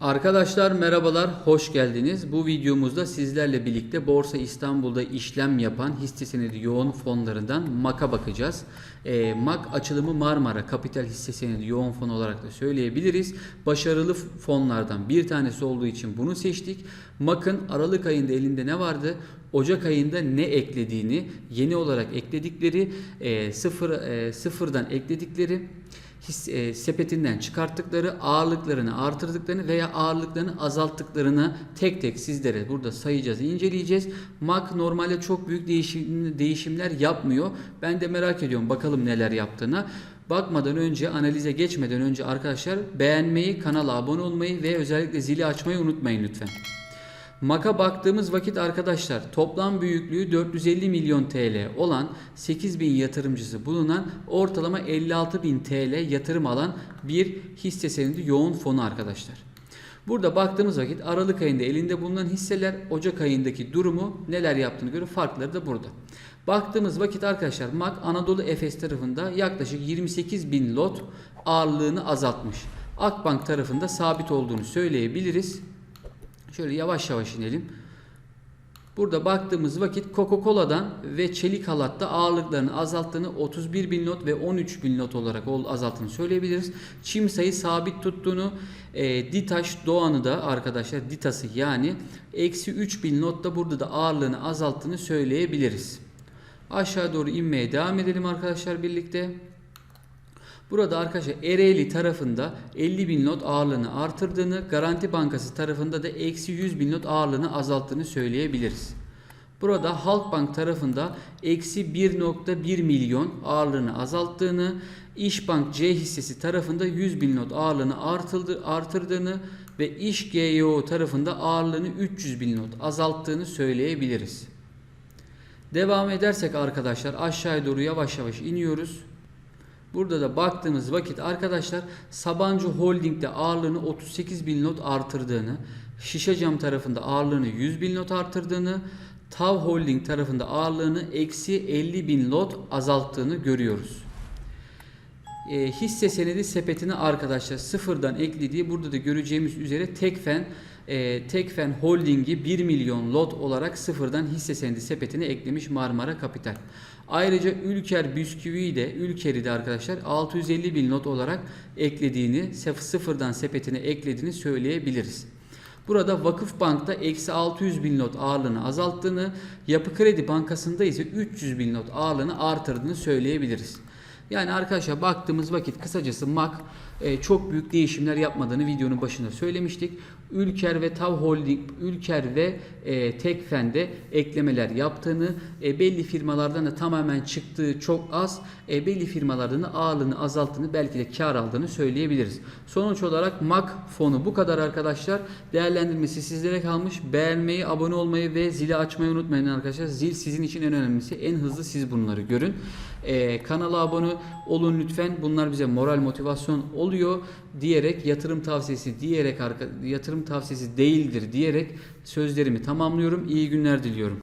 Arkadaşlar merhabalar, hoş geldiniz. Bu videomuzda sizlerle birlikte Borsa İstanbul'da işlem yapan hisse senedi yoğun fonlarından MAK'a bakacağız. E, MAK açılımı Marmara Kapital Hisse Senedi Yoğun Fon olarak da söyleyebiliriz. Başarılı fonlardan bir tanesi olduğu için bunu seçtik. MAK'ın Aralık ayında elinde ne vardı? Ocak ayında ne eklediğini, yeni olarak ekledikleri, e, sıfır, e, sıfırdan ekledikleri his, e, sepetinden çıkarttıkları ağırlıklarını artırdıklarını veya ağırlıklarını azalttıklarını tek tek sizlere burada sayacağız, inceleyeceğiz. MAK normalde çok büyük değişim, değişimler yapmıyor. Ben de merak ediyorum bakalım neler yaptığına. Bakmadan önce, analize geçmeden önce arkadaşlar beğenmeyi, kanala abone olmayı ve özellikle zili açmayı unutmayın lütfen. MAK'a baktığımız vakit arkadaşlar toplam büyüklüğü 450 milyon TL olan 8000 yatırımcısı bulunan ortalama 56 bin TL yatırım alan bir hisse senedi yoğun fonu arkadaşlar. Burada baktığımız vakit Aralık ayında elinde bulunan hisseler Ocak ayındaki durumu neler yaptığını göre farkları da burada. Baktığımız vakit arkadaşlar MAK Anadolu Efes tarafında yaklaşık 28 bin lot ağırlığını azaltmış. Akbank tarafında sabit olduğunu söyleyebiliriz. Şöyle yavaş yavaş inelim. Burada baktığımız vakit Coca-Cola'dan ve çelik halatta ağırlıklarını azalttığını 31 bin lot ve 13 bin lot olarak azalttığını söyleyebiliriz. Çim sayı sabit tuttuğunu e, Ditaş Doğan'ı da arkadaşlar Ditas'ı yani eksi 3 bin lotta burada da ağırlığını azalttığını söyleyebiliriz. Aşağı doğru inmeye devam edelim arkadaşlar birlikte. Burada arkadaşlar Ereğli tarafında 50 bin lot ağırlığını artırdığını, Garanti Bankası tarafında da eksi 100 bin lot ağırlığını azalttığını söyleyebiliriz. Burada Halkbank tarafında eksi 1.1 milyon ağırlığını azalttığını, İşbank C hissesi tarafında 100 bin lot ağırlığını artırdı, artırdığını ve İş GYO tarafında ağırlığını 300 bin lot azalttığını söyleyebiliriz. Devam edersek arkadaşlar aşağıya doğru yavaş yavaş iniyoruz. Burada da baktığımız vakit arkadaşlar Sabancı Holding'de ağırlığını 38 bin lot artırdığını, Şişecam tarafında ağırlığını 100 bin lot artırdığını, Tav Holding tarafında ağırlığını eksi 50 bin lot azalttığını görüyoruz. E, hisse senedi sepetini arkadaşlar sıfırdan eklediği burada da göreceğimiz üzere Tekfen e, Tekfen Holding'i 1 milyon lot olarak sıfırdan hisse senedi sepetine eklemiş Marmara Kapital. Ayrıca Ülker Bisküvi'yi de Ülker'i de arkadaşlar 650 bin lot olarak eklediğini sıfırdan sepetine eklediğini söyleyebiliriz. Burada Vakıf Bank'ta eksi 600 bin lot ağırlığını azalttığını, Yapı Kredi Bankası'nda ise 300 bin lot ağırlığını artırdığını söyleyebiliriz. Yani arkadaşlar baktığımız vakit kısacası MAK e, çok büyük değişimler yapmadığını videonun başında söylemiştik. Ülker ve Tav Holding, Ülker ve e, Tekfen'de eklemeler yaptığını, e, belli firmalardan da tamamen çıktığı çok az, e, belli firmalardan da ağırlığını azalttığını, belki de kar aldığını söyleyebiliriz. Sonuç olarak MAK fonu bu kadar arkadaşlar. Değerlendirmesi sizlere kalmış. Beğenmeyi, abone olmayı ve zili açmayı unutmayın arkadaşlar. Zil sizin için en önemlisi. En hızlı siz bunları görün. E, kanala abone olun lütfen. Bunlar bize moral motivasyon oluyor diyerek yatırım tavsiyesi diyerek yatırım tavsiyesi değildir diyerek sözlerimi tamamlıyorum. İyi günler diliyorum.